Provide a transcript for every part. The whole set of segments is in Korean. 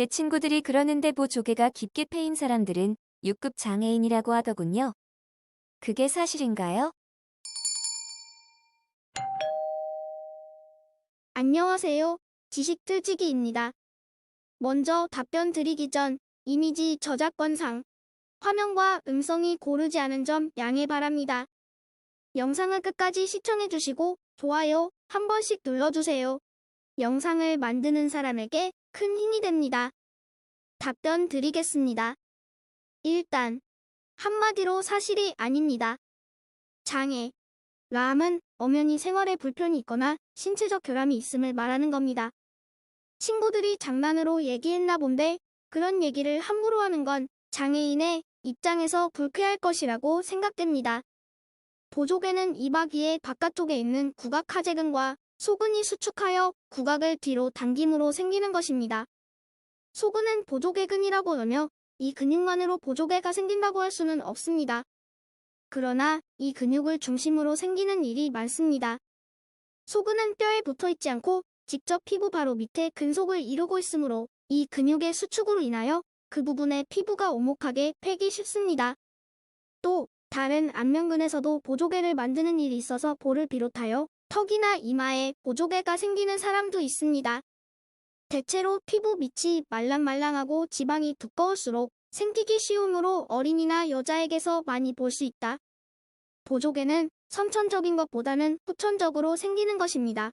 제 친구들이 그러는데 뭐 조개가 깊게 패인 사람들은 6급 장애인이라고 하더군요. 그게 사실인가요? 안녕하세요. 지식틀지기입니다. 먼저 답변 드리기 전 이미지 저작권상 화면과 음성이 고르지 않은 점 양해 바랍니다. 영상을 끝까지 시청해주시고 좋아요 한 번씩 눌러주세요. 영상을 만드는 사람에게 큰 힘이 됩니다. 답변 드리겠습니다. 일단 한마디로 사실이 아닙니다. 장애 람은 엄연히 생활에 불편이 있거나 신체적 결함이 있음을 말하는 겁니다. 친구들이 장난으로 얘기했나 본데 그런 얘기를 함부로 하는 건 장애인의 입장에서 불쾌할 것이라고 생각됩니다. 보조개는 이박 위에 바깥쪽에 있는 구각 하재근과 소근이 수축하여 구각을 뒤로 당김으로 생기는 것입니다. 소근은 보조개근이라고 하며 이 근육만으로 보조개가 생긴다고 할 수는 없습니다. 그러나 이 근육을 중심으로 생기는 일이 많습니다. 소근은 뼈에 붙어 있지 않고 직접 피부 바로 밑에 근속을 이루고 있으므로 이 근육의 수축으로 인하여 그 부분에 피부가 오목하게 패기 쉽습니다. 또 다른 안면근에서도 보조개를 만드는 일이 있어서 볼을 비롯하여 턱이나 이마에 보조개가 생기는 사람도 있습니다. 대체로 피부 밑이 말랑말랑하고 지방이 두꺼울수록 생기기 쉬우므로 어린이나 여자에게서 많이 볼 수 있다. 보조개는 선천적인 것보다는 후천적으로 생기는 것입니다.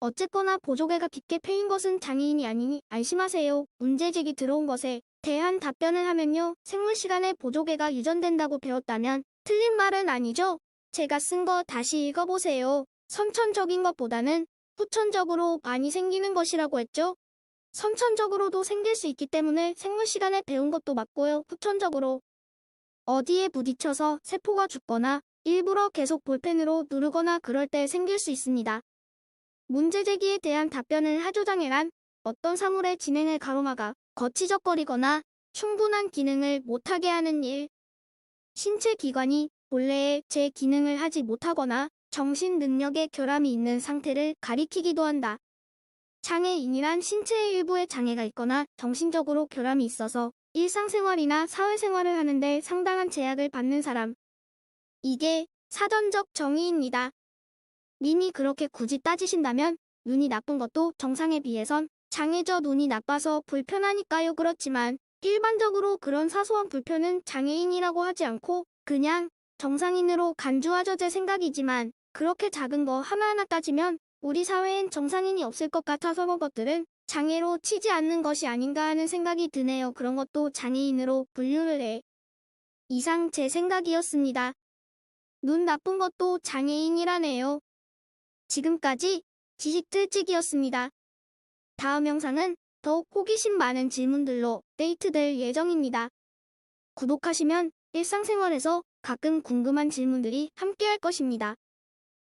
어쨌거나 보조개가 깊게 패인 것은 장애인이 아니니 안심하세요. 문제제기 들어온 것에 대한 답변을 하면요. 생물 시간에 보조개가 유전된다고 배웠다면 틀린 말은 아니죠. 제가 쓴 거 다시 읽어보세요. 선천적인 것보다는 후천적으로 많이 생기는 것이라고 했죠. 선천적으로도 생길 수 있기 때문에 생물 시간에 배운 것도 맞고요. 후천적으로 어디에 부딪혀서 세포가 죽거나 일부러 계속 볼펜으로 누르거나 그럴 때 생길 수 있습니다. 문제 제기에 대한 답변을 하조장애란 어떤 사물의 진행을 가로막아 거치적거리거나 충분한 기능을 못하게 하는 일. 신체 기관이 본래의 제 기능을 하지 못하거나 정신 능력에 결함이 있는 상태를 가리키기도 한다. 장애인이란 신체의 일부에 장애가 있거나 정신적으로 결함이 있어서 일상생활이나 사회생활을 하는데 상당한 제약을 받는 사람. 이게 사전적 정의입니다. 님이 그렇게 굳이 따지신다면 눈이 나쁜 것도 정상에 비해선 장애저 눈이 나빠서 불편하니까요. 그렇지만 일반적으로 그런 사소한 불편은 장애인이라고 하지 않고 그냥 정상인으로 간주하죠 제 생각이지만 그렇게 작은 거 하나하나 따지면 우리 사회엔 정상인이 없을 것 같아서 그것들은 장애로 치지 않는 것이 아닌가 하는 생각이 드네요. 그런 것도 장애인으로 분류를 해. 이상 제 생각이었습니다. 눈 나쁜 것도 장애인이라네요. 지금까지 지식틀찍이었습니다. 다음 영상은 더욱 호기심 많은 질문들로 데이트될 예정입니다. 구독하시면 일상생활에서 가끔 궁금한 질문들이 함께할 것입니다.